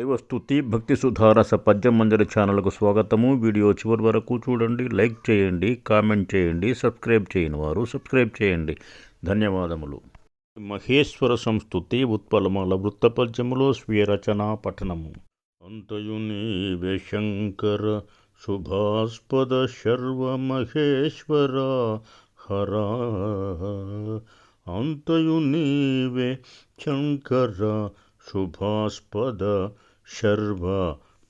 దైవస్థుతి భక్తి సుధారస పద్యమంజరి ఛానల్కు స్వాగతము. వీడియో చివరి వరకు చూడండి లైక్ చేయండి కామెంట్ చేయండి సబ్స్క్రైబ్ చేయని వారు సబ్స్క్రైబ్ చేయండి. ధన్యవాదములు. మహేశ్వర సంస్థుతి ఉత్పలమాల వృత్తపద్యములో స్వీయ రచనా పఠనము. అంతయుని శంకర శుభాస్పద శర్వ మహేశ్వర హరా అంతయు శంకర శుభాస్పద శర్వ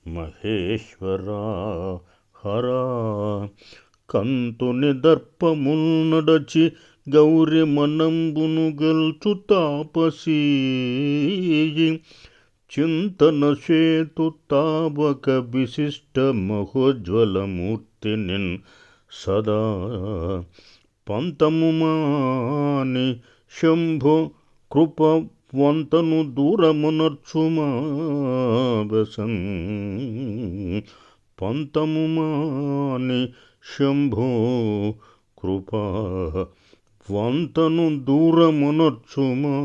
మహేశ్వర హరా కంతుని దర్పముల్ నడచి గౌరి మనంబును గల్చు తాపసీ చింతన సేతు తావక విశిష్ట మహోజ్వలమూర్తి నిన్ సదా పంతము మాని శంభో కృప వంతను దూరమునర్చుమా వసన్ పంతము మాని శంభో కృపా. వంతను దూరమునర్చుమా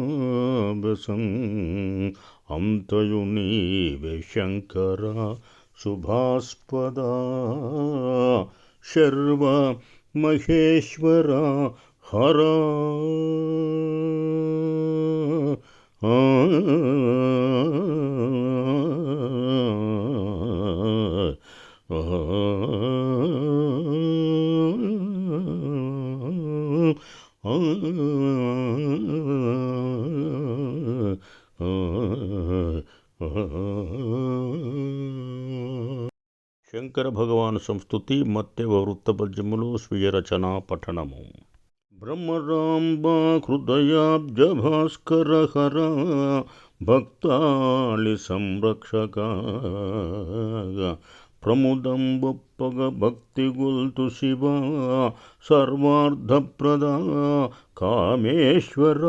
వసన్ అంతయు నీవే శంకర శుభాస్పద శర్వ మహేశ్వర హరా. శంకర భగవాన్ సంస్థుతి మత్యవ వృత్తపద్యములు స్వీయ రచన పఠనము. బ్రహ్మరాంబా హృదయాబ్జ భాస్కర హర భక్తాళి సంరక్షక ప్రముదంబొప్పగ భక్తి గొల్తు శివ సర్వార్థప్రద కామేశ్వర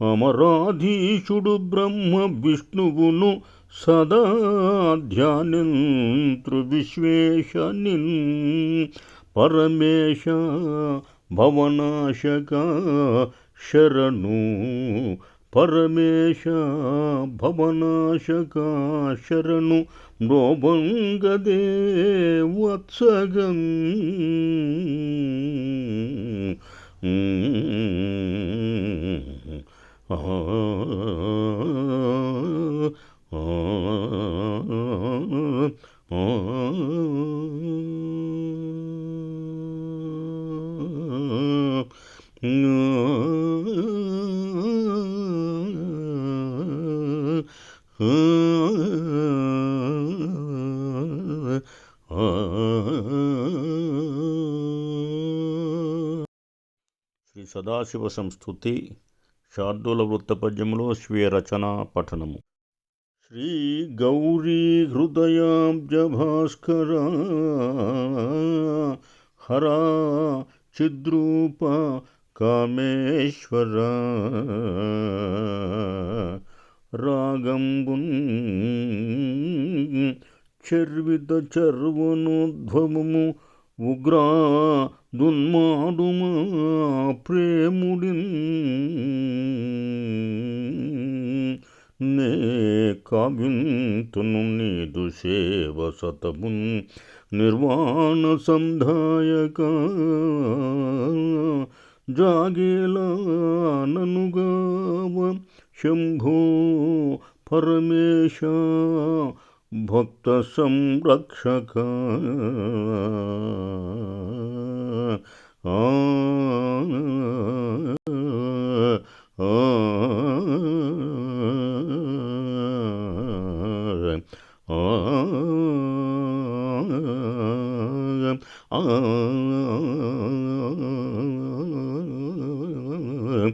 అమరాధీశుడు బ్రహ్మ విష్ణువును సదా ధ్యానింతృ విశ్వేశనిన్ ಪರಮೇಶ ಭವನಾಶಕ ಶರಣು. ಪರಮೇಶ ಭವನಾಶಕ ಶರಣು ನೋಭಂಗದೇ ವತ್ಸಗಂ ಆ శ్రీ సదాశివ సంస్థుతి శార్దూల వృత్తపద్యములో స్వీయ రచనా పఠనము. శ్రీ గౌరీ హృదయాబ్జ భాస్కర హరా చిద్రూప కామేశ్వర రాగంబున్ చర్విత చర్వనోద్భవము ఉగ్రా దున్మాడుమా ప్రేముడిన్ నే కావింతును నీదు సేవ సతమున్ నిర్వాణ సంధాయక जागेलाननुगाव शम्भो परमेश भक्तं आ आण आ Oh,